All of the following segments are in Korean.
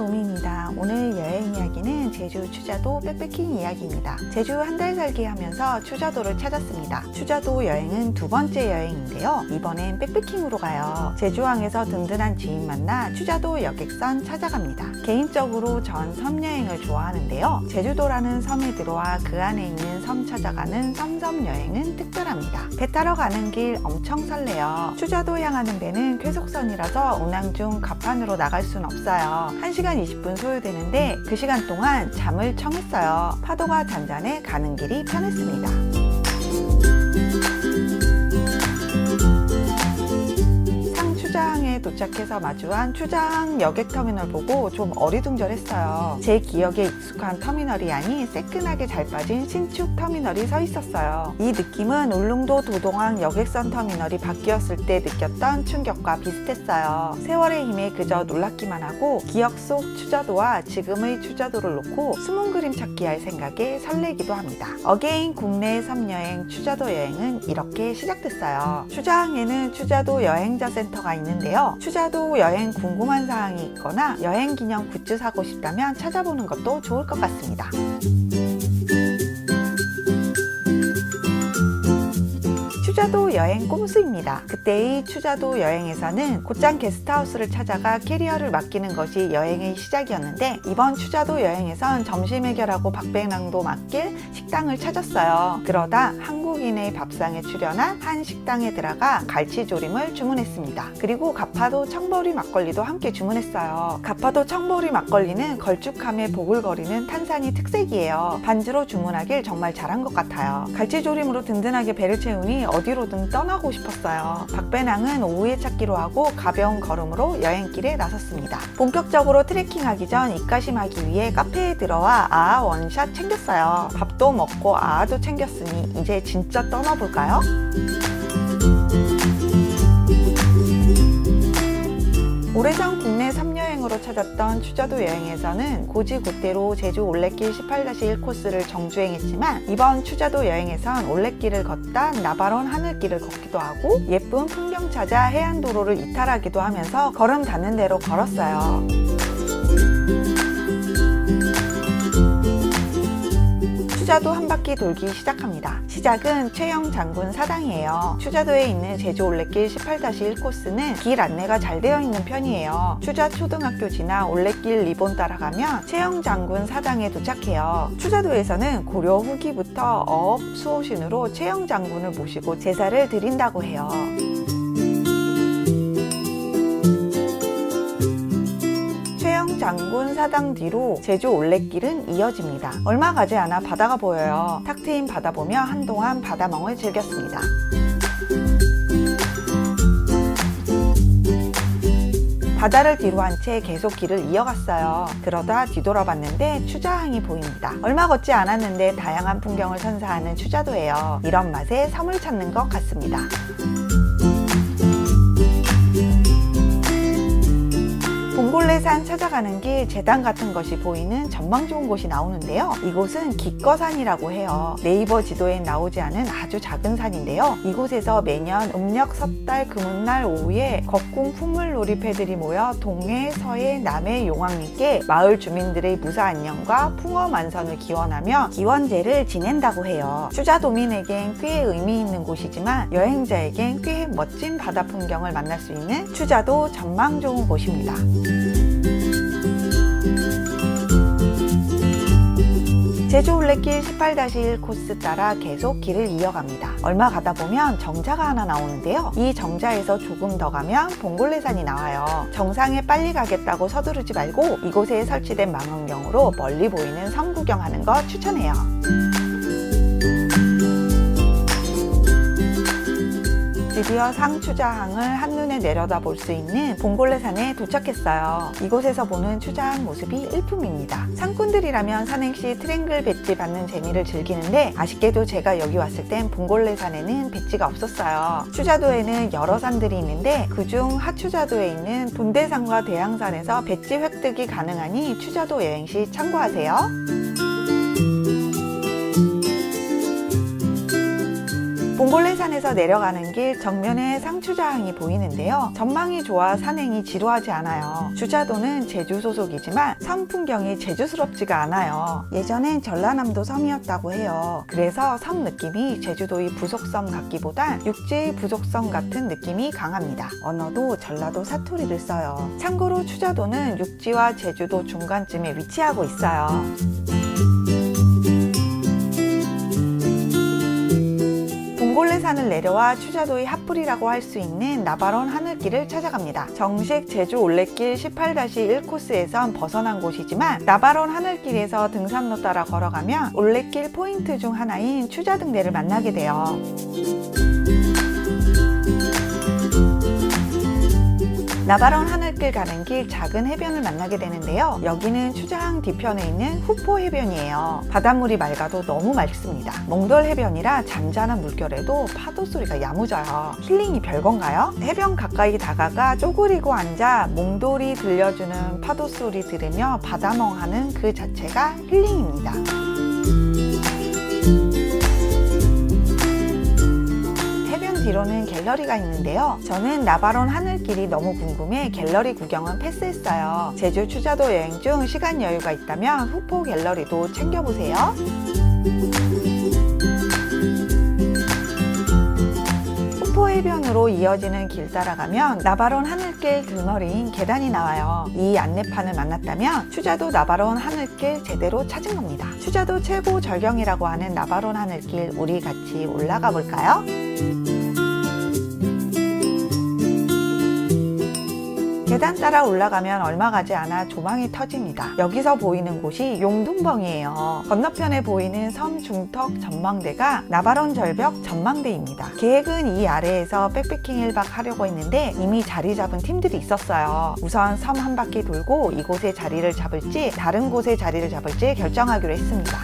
로미 제주 추자도 백패킹 이야기입니다. 제주 한 달 살기 하면서 추자도를 찾았습니다. 추자도 여행은 두 번째 여행인데요. 이번엔 백패킹으로 가요. 제주항에서 든든한 지인 만나 추자도 여객선 찾아갑니다. 개인적으로 전 섬 여행을 좋아하는데요. 제주도라는 섬에 들어와 그 안에 있는 섬 찾아가는 섬섬 여행은 특별합니다. 배 타러 가는 길 엄청 설레요. 추자도 향하는 배는 쾌속선이라서 운항 중 갑판으로 나갈 순 없어요. 1시간 20분 소요되는데 그 시간 동안 잠을 청했어요. 파도가 잔잔해 가는 길이 편했습니다. 도착해서 마주한 추자항 여객터미널 보고 좀 어리둥절했어요. 제 기억에 익숙한 터미널이 아닌 새끈하게 잘 빠진 신축 터미널이 서 있었어요. 이 느낌은 울릉도 도동항 여객선 터미널이 바뀌었을 때 느꼈던 충격과 비슷했어요. 세월의 힘에 그저 놀랍기만 하고 기억 속 추자도와 지금의 추자도를 놓고 숨은 그림 찾기 할 생각에 설레기도 합니다. 어게인 국내 섬여행 추자도 여행은 이렇게 시작됐어요. 추자항에는 추자도 여행자 센터가 있는데요. 추자도 여행 궁금한 사항이 있거나 여행 기념 굿즈 사고 싶다면 찾아보는 것도 좋을 것 같습니다. 추자도 여행 꼼수입니다. 그때의 추자도 여행에서는 곧장 게스트하우스를 찾아가 캐리어를 맡기는 것이 여행의 시작이었는데 이번 추자도 여행에선 점심 해결하고 박배낭도 맡길 식당을 찾았어요. 그러다 한국인의 밥상에 출연한 한 식당에 들어가 갈치조림을 주문했습니다. 그리고 가파도 청보리 막걸리도 함께 주문했어요. 가파도 청보리 막걸리는 걸쭉함에 보글거리는 탄산이 특색이에요. 반주로 주문하길 정말 잘한 것 같아요. 갈치조림으로 든든하게 배를 채우니 어디 로든 떠나고 싶었어요. 박배낭은 오후에 찾기로 하고 가벼운 걸음으로 여행길에 나섰습니다. 본격적으로 트레킹하기 전 입가심하기 위해 카페에 들어와 아아 원샷 챙겼어요. 밥도 먹고 아아도 챙겼으니 이제 진짜 떠나볼까요? 오래전 찾았던 추자도 여행에서는 고지곧대로 제주 올레길 18-1 코스를 정주행했지만 이번 추자도 여행에선 올레길을 걷다 나바론 하늘길을 걷기도 하고 예쁜 풍경 찾아 해안도로를 이탈하기도 하면서 걸음 닿는 대로 걸었어요. 추자도 한 바퀴 돌기 시작합니다. 시작은 최영 장군 사당이에요. 추자도에 있는 제주 올레길 18-1 코스는 길 안내가 잘 되어 있는 편이에요. 추자 초등학교 지나 올레길 리본 따라가면 최영 장군 사당에 도착해요. 추자도에서는 고려 후기부터 어업 수호신으로 최영 장군을 모시고 제사를 드린다고 해요. 최영 장군 사당 뒤로 제주 올레길은 이어집니다. 얼마 가지 않아 바다가 보여요. 탁 트인 바다 보며 한동안 바다멍을 즐겼습니다. 바다를 뒤로 한 채 계속 길을 이어갔어요. 그러다 뒤돌아봤는데 추자항이 보입니다. 얼마 걷지 않았는데 다양한 풍경을 선사하는 추자도예요. 이런 맛에 섬을 찾는 것 같습니다. 봉골레산 찾아가는 길 재단 같은 것이 보이는 전망 좋은 곳이 나오는데요. 이곳은 기꺼산이라고 해요. 네이버 지도에 나오지 않은 아주 작은 산인데요. 이곳에서 매년 음력 섣달 금운날 오후에 거궁 풍물 놀이패들이 모여 동해, 서해, 남해 용왕님께 마을 주민들의 무사 안녕과 풍어 만선을 기원하며 기원제를 지낸다고 해요. 추자도민에겐 꽤 의미 있는 곳이지만 여행자에겐 꽤 멋진 바다 풍경을 만날 수 있는 추자도 전망 좋은 곳입니다. 제주 올레길 18-1 코스 따라 계속 길을 이어갑니다. 얼마 가다 보면 정자가 하나 나오는데요. 이 정자에서 조금 더 가면 봉골레산이 나와요. 정상에 빨리 가겠다고 서두르지 말고 이곳에 설치된 망원경으로 멀리 보이는 섬 구경하는 거 추천해요. 드디어 상추자항을 한눈에 내려다볼 수 있는 봉골레산에 도착했어요. 이곳에서 보는 추자항 모습이 일품입니다. 상꾼들이라면 산행 시 트랭글 배지 받는 재미를 즐기는데 아쉽게도 제가 여기 왔을 땐 봉골레산에는 배지가 없었어요. 추자도에는 여러 산들이 있는데 그중 하추자도에 있는 돈대산과 대양산에서 배지 획득이 가능하니 추자도 여행 시 참고하세요. 산에서 내려가는 길 정면에 상추자항이 보이는데요. 전망이 좋아 산행이 지루하지 않아요. 주자도는 제주 소속이지만 섬 풍경이 제주스럽지가 않아요. 예전엔 전라남도 섬이었다고 해요. 그래서 섬 느낌이 제주도의 부속섬 같기보다 육지의 부속섬 같은 느낌이 강합니다. 언어도 전라도 사투리를 써요. 참고로 추자도는 육지와 제주도 중간쯤에 위치하고 있어요. 봉골레산을 내려와 추자도의 핫불이라고 할 수 있는 나바론 하늘길을 찾아갑니다. 정식 제주 올레길 18-1 코스에선 벗어난 곳이지만 나바론 하늘길에서 등산로 따라 걸어가면 올레길 포인트 중 하나인 추자등대를 만나게 돼요. 나바론 하늘길 가는 길 작은 해변을 만나게 되는데요. 여기는 추자항 뒤편에 있는 후포 해변이에요. 바닷물이 맑아도 너무 맑습니다. 몽돌 해변이라 잔잔한 물결에도 파도 소리가 야무져요. 힐링이 별건가요? 해변 가까이 다가가 쪼그리고 앉아 몽돌이 들려주는 파도 소리 들으며 바다멍하는 그 자체가 힐링입니다. 뒤로는 갤러리가 있는데요. 저는 나바론 하늘길이 너무 궁금해 갤러리 구경은 패스했어요. 제주 추자도 여행 중 시간 여유가 있다면 후포 갤러리도 챙겨보세요. 해변으로 이어지는 길 따라가면 나바론 하늘길 들머리인 계단이 나와요. 이 안내판을 만났다면 추자도 나바론 하늘길 제대로 찾은 겁니다. 추자도 최고 절경이라고 하는 나바론 하늘길 우리 같이 올라가 볼까요? 계단 따라 올라가면 얼마 가지 않아 조망이 터집니다. 여기서 보이는 곳이 용둔벙이에요. 건너편에 보이는 섬 중턱 전망대가 나바론 절벽 전망대입니다. 계획은 이 아래에서 백패킹 1박 하려고 했는데 이미 자리 잡은 팀들이 있었어요. 우선 섬 한 바퀴 돌고 이곳에 자리를 잡을지 다른 곳에 자리를 잡을지 결정하기로 했습니다.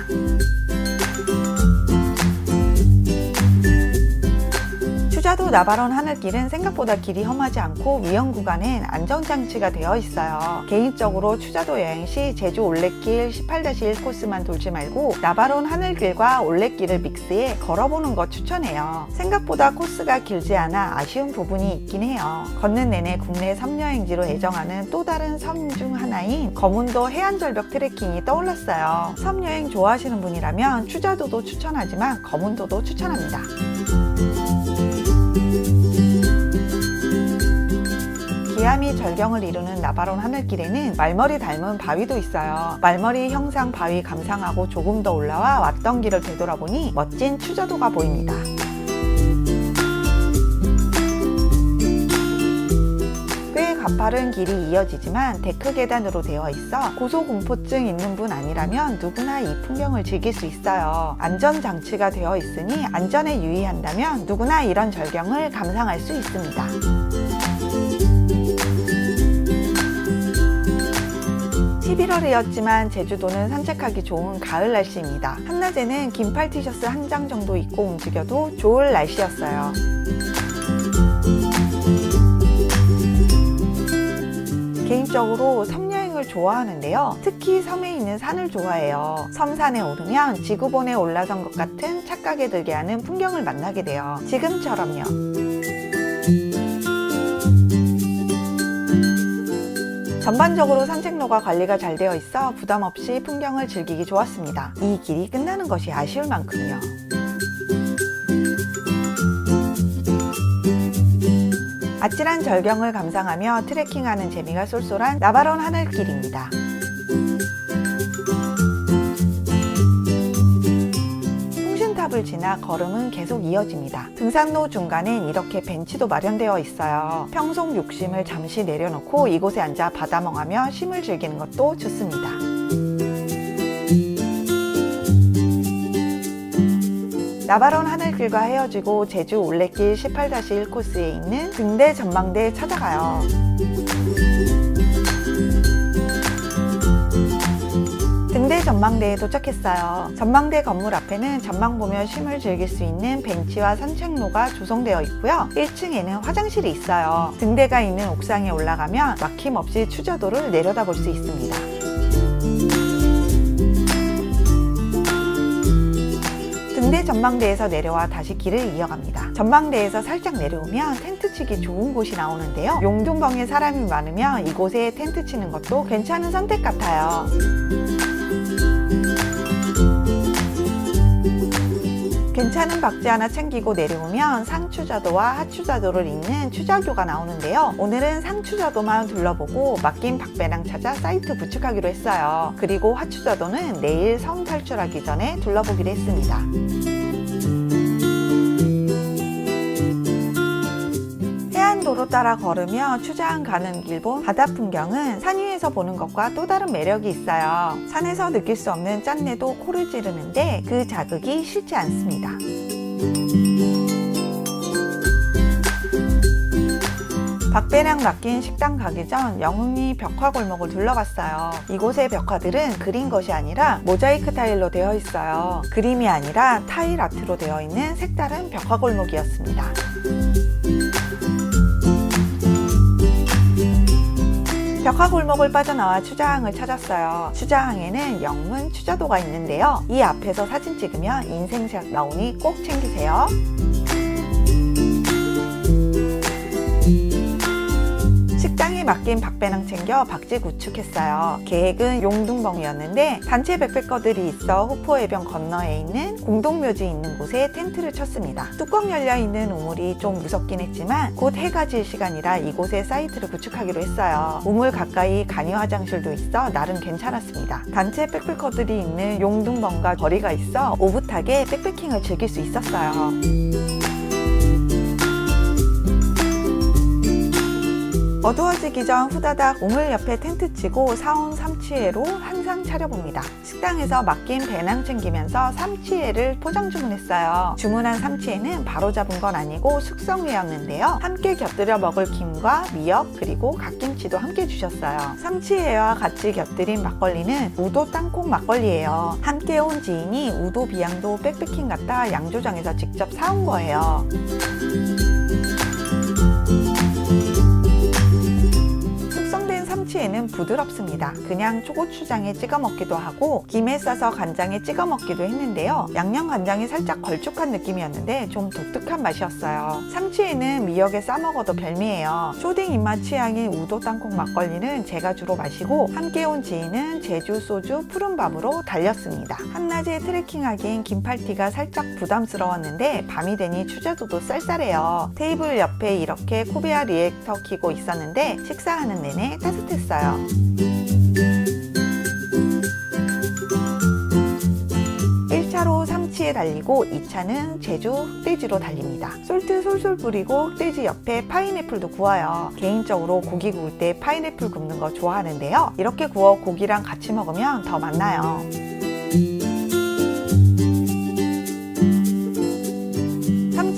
추자도 나바론 하늘길은 생각보다 길이 험하지 않고 위험 구간엔 안전장치가 되어 있어요. 개인적으로 추자도 여행 시 제주 올레길 18-1 코스만 돌지 말고 나바론 하늘길과 올레길을 믹스해 걸어보는 것 추천해요. 생각보다 코스가 길지 않아 아쉬운 부분이 있긴 해요. 걷는 내내 국내 섬여행지로 애정하는 또 다른 섬 중 하나인 거문도 해안절벽 트레킹이 떠올랐어요. 섬 여행 좋아하시는 분이라면 추자도도 추천하지만 거문도도 추천합니다. 기암이 절경을 이루는 나바론 하늘길에는 말머리 닮은 바위도 있어요. 말머리 형상 바위 감상하고 조금 더 올라와 왔던 길을 되돌아보니 멋진 추자도가 보입니다. 꽤 가파른 길이 이어지지만 데크 계단으로 되어 있어 고소공포증 있는 분 아니라면 누구나 이 풍경을 즐길 수 있어요. 안전 장치가 되어 있으니 안전에 유의한다면 누구나 이런 절경을 감상할 수 있습니다. 11월이었지만 제주도는 산책하기 좋은 가을 날씨입니다. 한낮에는 긴팔 티셔츠 한 장 정도 입고 움직여도 좋을 날씨였어요. 개인적으로 섬 여행을 좋아하는데요. 특히 섬에 있는 산을 좋아해요. 섬산에 오르면 지구본에 올라선 것 같은 착각에 들게 하는 풍경을 만나게 돼요. 지금처럼요. 전반적으로 산책로가 관리가 잘 되어 있어 부담 없이 풍경을 즐기기 좋았습니다. 이 길이 끝나는 것이 아쉬울 만큼요. 아찔한 절경을 감상하며 트레킹하는 재미가 쏠쏠한 나바론 하늘길입니다. 지나 걸음은 계속 이어집니다. 등산로 중간엔 이렇게 벤치도 마련되어 있어요. 평속 욕심을 잠시 내려놓고 이곳에 앉아 바다멍하며 쉼을 즐기는 것도 좋습니다. 나바론 하늘길과 헤어지고 제주 올레길 18-1 코스에 있는 등대 전망대에 찾아가요. 등대 전망대에 도착했어요. 전망대 건물 앞에는 전망 보며 쉼을 즐길 수 있는 벤치와 산책로가 조성되어 있고요. 1층에는 화장실이 있어요. 등대가 있는 옥상에 올라가면 막힘없이 추자도를 내려다볼 수 있습니다. 등대 전망대에서 내려와 다시 길을 이어갑니다. 전망대에서 살짝 내려오면 텐트 치기 좋은 곳이 나오는데요. 용둔벙에 사람이 많으면 이곳에 텐트 치는 것도 괜찮은 선택 같아요. 괜찮은 박지 하나 챙기고 내려오면 상추자도와 하추자도를 잇는 추자교가 나오는데요. 오늘은 상추자도만 둘러보고 맡긴 박배랑 찾아 사이트 구축하기로 했어요. 그리고 하추자도는 내일 섬 탈출하기 전에 둘러보기로 했습니다. 따라 걸으며 추자항 가는 길본 바다 풍경은 산 위에서 보는 것과 또 다른 매력이 있어요. 산에서 느낄 수 없는 짠내도 코를 찌르는데 그 자극이 싫지 않습니다. 박배랑 맡긴 식당 가기 전 영흥리 벽화 골목을 둘러봤어요. 이곳의 벽화들은 그린 것이 아니라 모자이크 타일로 되어 있어요. 그림이 아니라 타일 아트로 되어 있는 색다른 벽화 골목이었습니다. 벽화 골목을 빠져나와 추자항을 찾았어요. 추자항에는 영문 추자도가 있는데요. 이 앞에서 사진 찍으면 인생샷 나오니 꼭 챙기세요. 맡긴 박배낭 챙겨 박지 구축했어요. 계획은 용둥벙이었는데 단체 백패커들이 있어 후포해변 건너에 있는 공동묘지 있는 곳에 텐트를 쳤습니다. 뚜껑 열려 있는 우물이 좀 무섭긴 했지만 곧 해가 질 시간이라 이곳에 사이트를 구축하기로 했어요. 우물 가까이 간이 화장실도 있어 나름 괜찮았습니다. 단체 백패커들이 있는 용둥벙과 거리가 있어 오붓하게 백패킹을 즐길 수 있었어요. 어두워지기 전 후다닥 우물 옆에 텐트 치고 사온 삼치회로 한상 차려봅니다. 식당에서 맡긴 배낭 챙기면서 삼치회를 포장 주문했어요. 주문한 삼치회는 바로 잡은 건 아니고 숙성회였는데요. 함께 곁들여 먹을 김과 미역 그리고 갓김치도 함께 주셨어요. 삼치회와 같이 곁들인 막걸리는 우도 땅콩 막걸리예요. 함께 온 지인이 우도 비양도 백패킹 갔다 양조장에서 직접 사온 거예요. 삼치에는 부드럽습니다. 그냥 초고추장에 찍어 먹기도 하고 김에 싸서 간장에 찍어 먹기도 했는데요. 양념 간장이 살짝 걸쭉한 느낌이었는데 좀 독특한 맛이었어요. 삼치에는 미역에 싸 먹어도 별미예요. 초딩 입맛 취향인 우도 땅콩 막걸리는 제가 주로 마시고 함께 온 지인은 제주 소주 푸른밤으로 달렸습니다. 한낮에 트레킹하기엔 긴팔티가 살짝 부담스러웠는데 밤이 되니 추자도도 쌀쌀해요. 테이블 옆에 이렇게 코베아 리액터 키고 있었는데 식사하는 내내 따뜻했어요. 일차로 삼치에 달리고 2차는 제주 흑돼지로 달립니다. 솔트 솔솔 뿌리고 흑돼지 옆에 파인애플도 구워요. 개인적으로 고기 구울 때 파인애플 굽는 거 좋아하는데요. 이렇게 구워 고기랑 같이 먹으면 더 맛나요.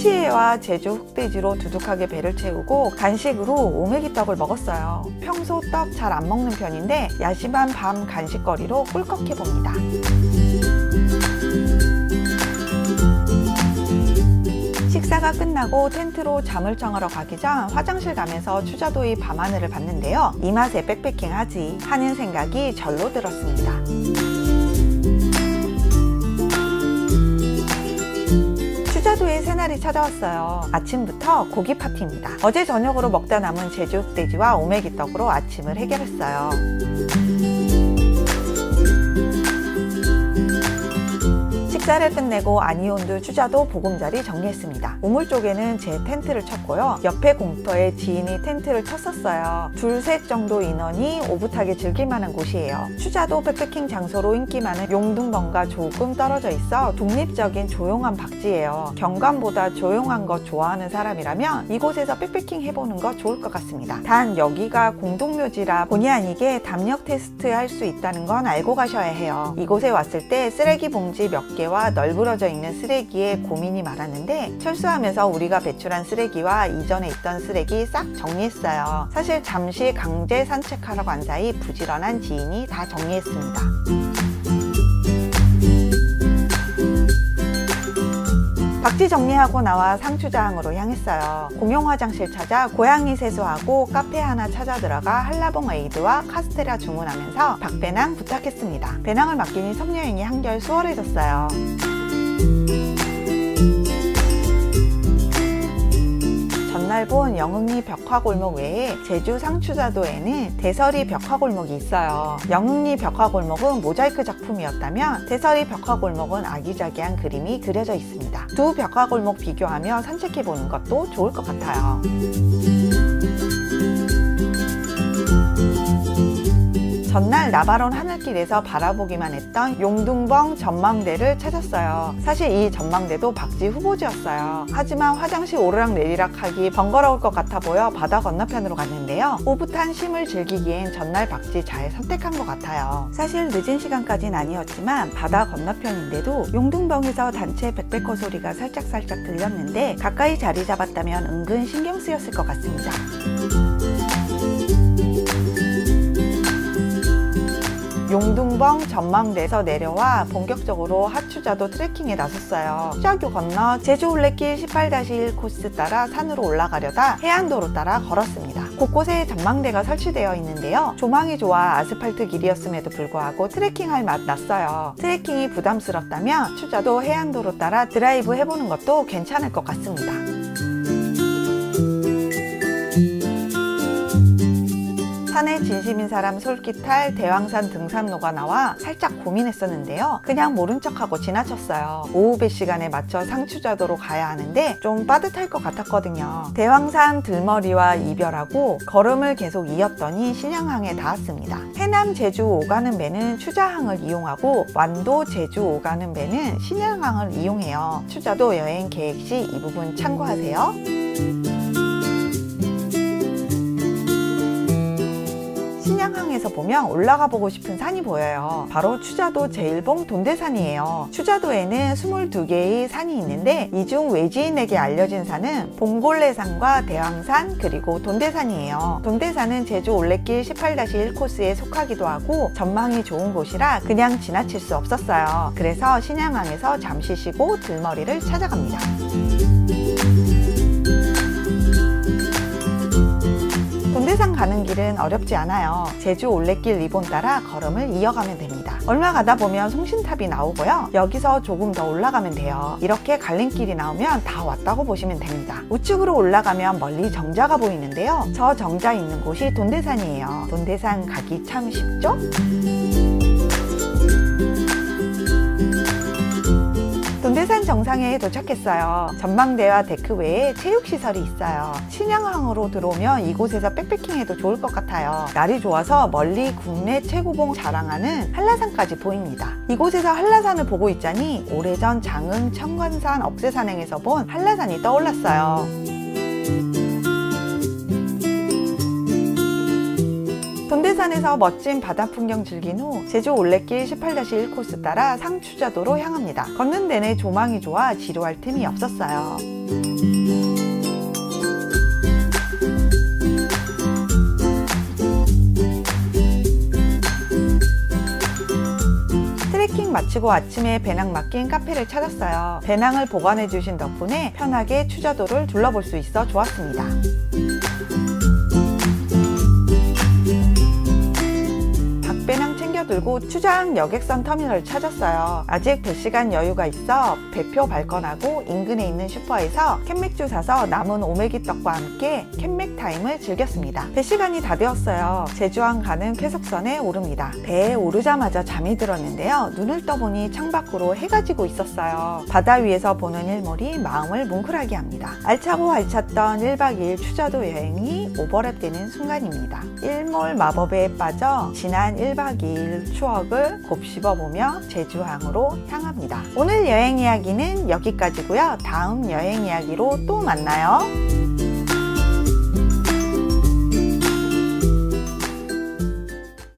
삼치회와 제주 흑돼지로 두둑하게 배를 채우고 간식으로 오메기떡을 먹었어요. 평소 떡 잘 안 먹는 편인데 야심한 밤 간식거리로 꿀꺽해 봅니다. 식사가 끝나고 텐트로 잠을 청하러 가기 전 화장실 가면서 추자도의 밤하늘을 봤는데요. 이 맛에 백패킹 하지 하는 생각이 절로 들었습니다. 새날이 찾아왔어요. 아침부터 고기 파티입니다. 어제 저녁으로 먹다 남은 제주 흑돼지와 오메기떡으로 아침을 해결했어요. 식사를 끝내고 아니온드 추자도 보금자리 정리했습니다. 우물 쪽에는 제 텐트를 쳤고요. 옆에 공터에 지인이 텐트를 쳤었어요. 둘셋 정도 인원이 오붓하게 즐길 만한 곳이에요. 추자도 백패킹 장소로 인기 많은 용둥벙과 조금 떨어져 있어 독립적인 조용한 박지예요. 경관보다 조용한 거 좋아하는 사람이라면 이곳에서 백패킹 해보는 거 좋을 것 같습니다. 단 여기가 공동묘지라 본의 아니게 담력 테스트 할 수 있다는 건 알고 가셔야 해요. 이곳에 왔을 때 쓰레기 봉지 몇 개와 널브러져 있는 쓰레기에 고민이 많았는데 철수하면서 우리가 배출한 쓰레기와 이전에 있던 쓰레기 싹 정리했어요. 사실 잠시 강제 산책하러 간 사이 부지런한 지인이 다 정리했습니다. 박지 정리하고 나와 상추장으로 향했어요. 공용 화장실 찾아 고양이 세수하고 카페 하나 찾아 들어가 한라봉 에이드와 카스테라 주문하면서 박배낭 부탁했습니다. 배낭을 맡기니 섬여행이 한결 수월해졌어요. 전날 본 영흥리 벽화골목 외에 제주 상추자도에는 대설이 벽화골목이 있어요. 영흥리 벽화골목은 모자이크 작품이었다면 대설이 벽화골목은 아기자기한 그림이 그려져 있습니다. 두 벽화골목 비교하며 산책해 보는 것도 좋을 것 같아요. 전날 나바론 하늘길에서 바라보기만 했던 용둥벙 전망대를 찾았어요. 사실 이 전망대도 박쥐 후보지였어요. 하지만 화장실 오르락 내리락 하기 번거로울 것 같아 보여 바다 건너편으로 갔는데요. 오붓한 쉼을 즐기기엔 전날 박쥐 잘 선택한 것 같아요. 사실 늦은 시간까진 아니었지만 바다 건너편인데도 용둥벙에서 단체 백백호 소리가 살짝살짝 들렸는데 가까이 자리 잡았다면 은근 신경 쓰였을 것 같습니다. 용둥벙 전망대에서 내려와 본격적으로 하추자도 트레킹에 나섰어요. 수자교 건너 제주 올레길 18-1 코스 따라 산으로 올라가려다 해안도로 따라 걸었습니다. 곳곳에 전망대가 설치되어 있는데요. 조망이 좋아 아스팔트 길이었음에도 불구하고 트레킹할 맛 났어요. 트레킹이 부담스럽다면 추자도 해안도로 따라 드라이브 해보는 것도 괜찮을 것 같습니다. 산에 진심인 사람 솔깃할 대왕산 등산로가 나와 살짝 고민했었는데요. 그냥 모른 척하고 지나쳤어요. 오후 배 시간에 맞춰 상추자도로 가야 하는데 좀 빠듯할 것 같았거든요. 대왕산 들머리와 이별하고 걸음을 계속 이었더니 신양항에 닿았습니다. 해남 제주 오가는 배는 추자항을 이용하고 완도 제주 오가는 배는 신양항을 이용해요. 추자도 여행 계획 시 이 부분 참고하세요. 신양항에서 보면 올라가 보고 싶은 산이 보여요. 바로 추자도 제일봉 돈대산이에요. 추자도에는 22개의 산이 있는데 이 중 외지인에게 알려진 산은 봉골레산과 대왕산 그리고 돈대산이에요. 돈대산은 제주 올레길 18-1 코스에 속하기도 하고 전망이 좋은 곳이라 그냥 지나칠 수 없었어요. 그래서 신양항에서 잠시 쉬고 들머리를 찾아갑니다. 돈대산 가는 길은 어렵지 않아요. 제주 올레길 리본 따라 걸음을 이어가면 됩니다. 얼마 가다 보면 송신탑이 나오고요. 여기서 조금 더 올라가면 돼요. 이렇게 갈림길이 나오면 다 왔다고 보시면 됩니다. 우측으로 올라가면 멀리 정자가 보이는데요. 저 정자 있는 곳이 돈대산이에요. 돈대산 가기 참 쉽죠? 돈대산 정상에 도착했어요. 전망대와 데크 외에 체육시설이 있어요. 신양항으로 들어오면 이곳에서 백패킹해도 좋을 것 같아요. 날이 좋아서 멀리 국내 최고봉 자랑하는 한라산까지 보입니다. 이곳에서 한라산을 보고 있자니 오래전 장흥 청관산 억새산행에서 본 한라산이 떠올랐어요. 돈대산에서 멋진 바다 풍경 즐긴 후 제주 올레길 18-1 코스 따라 상추자도로 향합니다. 걷는 내내 조망이 좋아 지루할 틈이 없었어요. 트레킹 마치고 아침에 배낭 맡긴 카페를 찾았어요. 배낭을 보관해 주신 덕분에 편하게 추자도를 둘러볼 수 있어 좋았습니다. 들고 추장 여객선 터미널을 찾았어요. 아직 배 시간 여유가 있어 배표 발권하고 인근에 있는 슈퍼에서 캔맥주 사서 남은 오메기 떡과 함께 캔맥 타임을 즐겼습니다. 배 시간이 다 되었어요. 제주항 가는 쾌속선에 오릅니다. 배에 오르자마자 잠이 들었는데요. 눈을 떠보니 창밖으로 해가 지고 있었어요. 바다 위에서 보는 일몰이 마음을 뭉클하게 합니다. 알차고 알찼던 1박 2일 추자도 여행이 오버랩되는 순간입니다. 일몰 마법에 빠져 지난 1박 2일 추억을 곱씹어 보며 제주항으로 향합니다. 오늘 여행 이야기는 여기까지고요. 다음 여행 이야기로 또 만나요.